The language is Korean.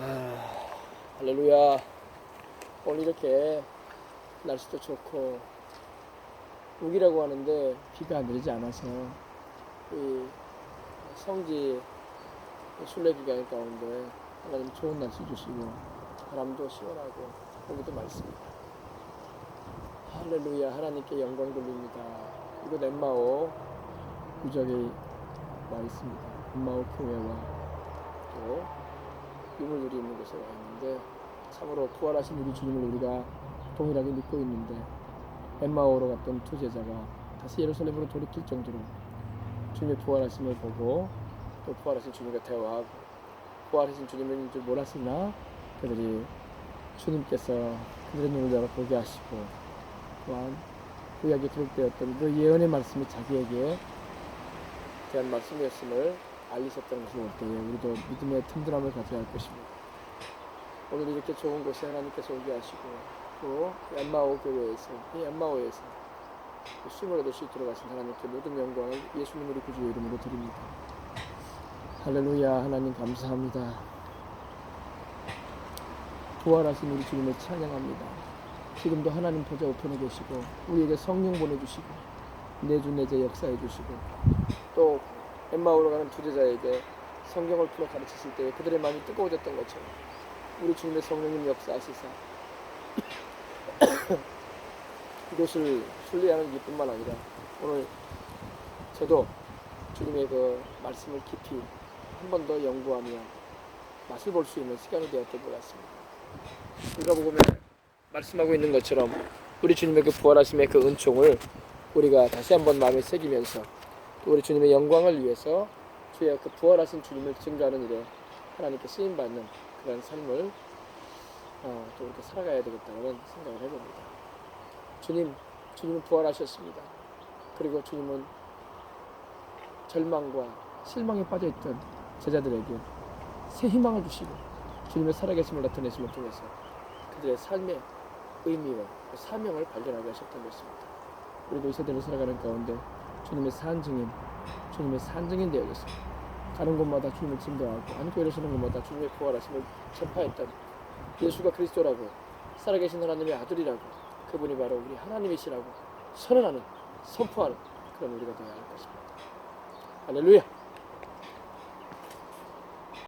아, 할렐루야. 오늘 이렇게 날씨도 좋고 우기라고 하는데 비가 내리지 않아서 이 성지 순례 기간 가운데 하나님 좋은 날씨 주시고 바람도 시원하고 공기도 맑습니다. 할렐루야 하나님께 영광 돌립니다. 이곳 엠마오 유적에 와 있습니다. 엠마오 교회와 또 유물들이 있는 곳에 와 있는데 참으로 부활하신 우리 주님을 우리가 동일하게 믿고 있는데 엠마오로 갔던 두 제자가 다시 예루살렘으로 돌이킬 정도로 주님의 부활하심을 보고 또 부활하신 주님과 대화하고 부활하신 주님인 줄 몰랐으나 그들이 주님께서 그들의 눈을 열어 보게 하시고 또한 구약에 기록되었던 그 예언의 말씀이 자기에게 대한 말씀이었음을 알리셨다는 것을 볼 때에 우리도 믿음의 든든함을 가져야 할 것입니다. 오늘 이렇게 좋은 곳에 하나님께서 오게 하시고 또 얀마오 교회에서 이 얀마오에서 쉼을 얻을 수 있도록 하신 하나님께 모든 영광을 예수님 우리 구주의 이름으로 드립니다. 할렐루야 하나님 감사합니다. 부활하신 우리 주님을 찬양합니다. 지금도 하나님 보좌 우편에 계시고 우리에게 성령 보내주시고 내주 내제 역사해 주시고 또 엠마오로 가는 두 제자에게 성경을 풀어 가르치실 때 그들의 마음이 뜨거워졌던 것처럼 우리 주님의 성령님 역사하시사 이곳을 순례하는 이뿐만 아니라 오늘 저도 주님의 그 말씀을 깊이 한 번 더 연구하며 맛을 볼 수 있는 시간이 되었던 것 같습니다. 우리가 보면 말씀하고 있는 것처럼 우리 주님의 그 부활하심의 그 은총을 우리가 다시 한번 마음에 새기면서 또 우리 주님의 영광을 위해서 주의 그 부활하신 주님을 증거하는 일에 하나님께 쓰임 받는 그런 삶을 어, 또 이렇게 살아가야 되겠다는 생각을 해봅니다. 주님, 주님은 부활하셨습니다. 그리고 주님은 절망과 실망에 빠져있던 제자들에게 새 희망을 주시고 주님의 살아계심을 나타내심을 통해서 그들의 삶의 의미와 그 사명을 발견하게 하셨던 것입니다. 우리도 이 세대를 살아가는 가운데 주님의 산 증인, 주님의 산증인 되어졌습니다. 가는 곳마다 주님을 증거하고 안교회를 서는 곳마다 주님의 부활하심을 전파했던 예수가 그리스도라고 살아계신 하나님의 아들이라고 그분이 바로 우리 하나님이시라고 선언하는 선포하는 그런 우리가 되어야 할 것입니다. 할렐루야.